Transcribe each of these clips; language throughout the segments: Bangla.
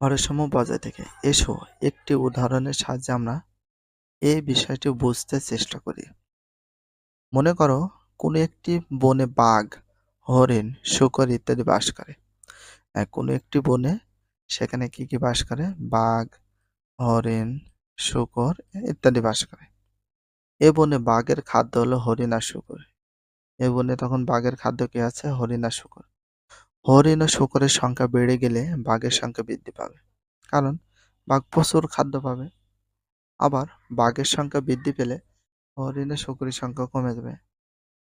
ভারসাম্য বজায় থাকে। এসো, একটি উদাহরণের সাহায্যে আমরা এই বিষয়টি বুঝতে চেষ্টা করি। মনে করো, কোনো একটি বনে বাঘ, হরিণ, শুকর ইত্যাদি বাস করে। কোনো একটি বনে সেখানে কি কি বাস করে? বাঘ, হরিণ, শুকর ইত্যাদি বাস করে। এ বনে বাঘের খাদ্য হলো হরিণ আর শুকর। এ বনে তখন বাঘের খাদ্য কি আছে? হরিণ আর শুকর। হরিণ ও শুকরের সংখ্যা বেড়ে গেলে বাঘের সংখ্যা বৃদ্ধি পাবে। কারণ বাঘ প্রচুর খাদ্য পাবে। আবার বাঘের সংখ্যা বৃদ্ধি পেলে হরিণের শুকরের সংখ্যা কমে যাবে।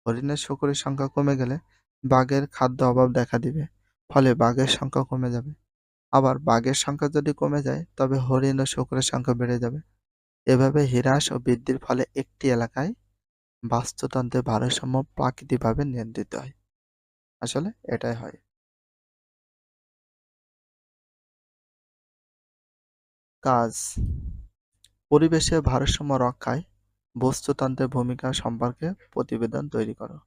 হরিণের শুকরের সংখ্যা কমে গেলে বাঘের খাদ্য অভাব দেখা দিবে, ফলে বাঘের সংখ্যা কমে যাবে। আবার বাঘের সংখ্যা যদি কমে যায়, তবে হরিণ ও শুকরের সংখ্যা বেড়ে যাবে। এভাবে হ্রাস ও বৃদ্ধির ফলে একটি এলাকায় বাস্তুতন্ত্রের ভারসাম্য প্রাকৃতিকভাবে নিয়ন্ত্রিত হয়। আসলে এটাই হয়। কাজ। পরিবেশের ভারসাম্য রক্ষায় বস্তুতন্ত্রের ভূমিকা সম্পর্কে প্রতিবেদন তৈরি করো।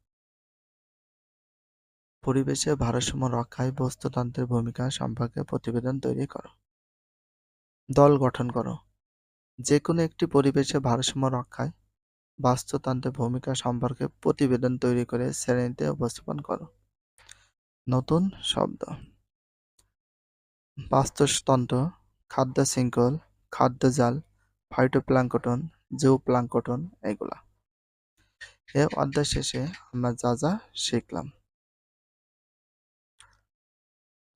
পরিবেশের ভারসাম্য রক্ষায় বস্তুতন্ত্রের ভূমিকা সম্পর্কে প্রতিবেদন তৈরি করো। দল গঠন করো। যে কোনো একটি পরিবেশের ভারসাম্য রক্ষায় বাস্তুতন্ত্রের ভূমিকা সম্পর্কে প্রতিবেদন তৈরি করে শ্রেণীতে উপস্থাপন করো। নতুন শব্দ। বাস্তুতন্ত্র খাদ্য শৃঙ্খল খাদ্য জাল ফাইটোপ্ল্যাঙ্কটন জুওপ্ল্যাঙ্কটন এগুলা এ অধ্যায় শেষে আমরা যা যা শিখলাম।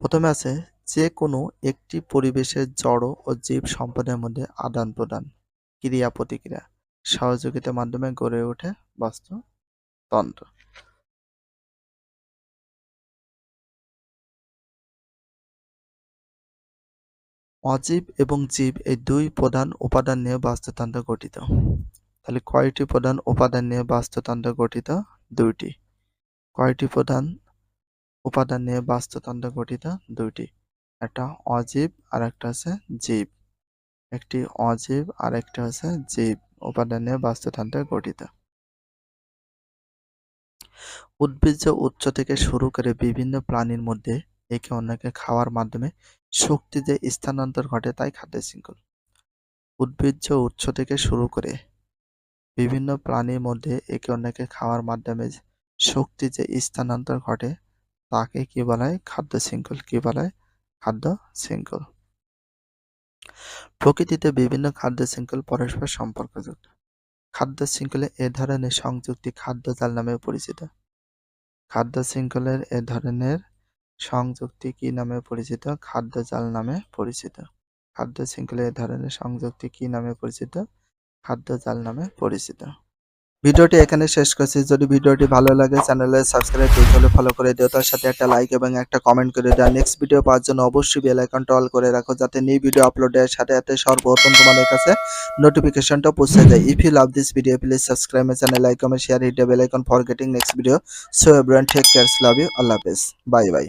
প্রথমে আছে যে কোনো একটি পরিবেশের জড় ও জীব সম্পদের মধ্যে আদান প্রদান ক্রিয়া প্রতিক্রিয়া সহযোগিতার মাধ্যমে গড়ে ওঠে বাস্তুতন্ত্র। অজীব এবং জীব এই দুই প্রধান উপাদান নিয়ে বাস্তুতন্ত্র গঠিত। তাহলে কয়টি প্রধান উপাদান নিয়ে বাস্তুতন্ত্র গঠিত? দুইটি। কয়টি প্রধান উপাদান নিয়ে বাস্তুতন্ত্র গঠিত? দুইটি। একটা অজীব আর একটা আছে জীব। একটি অজীব আর একটা আছে জীব উপাদান নিয়ে বাস্তুতন্ত্র গঠিত। উদ্ভিজ্জ উৎস থেকে শুরু করে বিভিন্ন প্রাণীর মধ্যে একে অন্যকে খাওয়ার মাধ্যমে শক্তি যে স্থানান্তর ঘটে তাই খাদ্য শৃঙ্খল। উদ্ভিজ্জ উৎস থেকে শুরু করে বিভিন্ন প্রাণীর মধ্যে একে অন্যকে খাওয়ার মাধ্যমে শক্তি যে স্থানান্তর ঘটে তাকে কি বলা হয়? খাদ্য শৃঙ্খল। কি বলা হয়? খাদ্য শৃঙ্খল। প্রকৃতিতে বিভিন্ন খাদ্য শৃঙ্খল পরস্পর সম্পর্কযুক্ত। খাদ্য শৃঙ্খলে এ ধরনের সংযুক্তি খাদ্য জাল নামে পরিচিত। খাদ্য শৃঙ্খলের এ ধরনের সংযুক্তি কি নামে পরিচিত? খাদ্য জাল নামে পরিচিত। খাদ্য শৃঙ্খলে এ ধরনের সংযুক্তি কি নামে পরিচিত? খাদ্য জাল নামে পরিচিত। ভিডিওটি এখানে শেষ করছি। যদি ভিডিওটি ভালো লাগে চ্যানেলে সাবস্ক্রাইব করতে হলে ফলো করে দিও। তার সাথে একটা লাইক এবং একটা কমেন্ট করে দিও। নেক্সট ভিডিও পাওয়ার জন্য অবশ্যই বেল অল করে রাখো, যাতে নিউ ভিডিও আপলোডের সাথে সাথে সর্বপ্রথম তোমাদের কাছে নোটিফিকেশনটা পৌঁছে যায়। If you love this video please subscribe my channel comment share hit bell icon for getting next video so everyone take cares love you Allah হাফেজ বাই বাই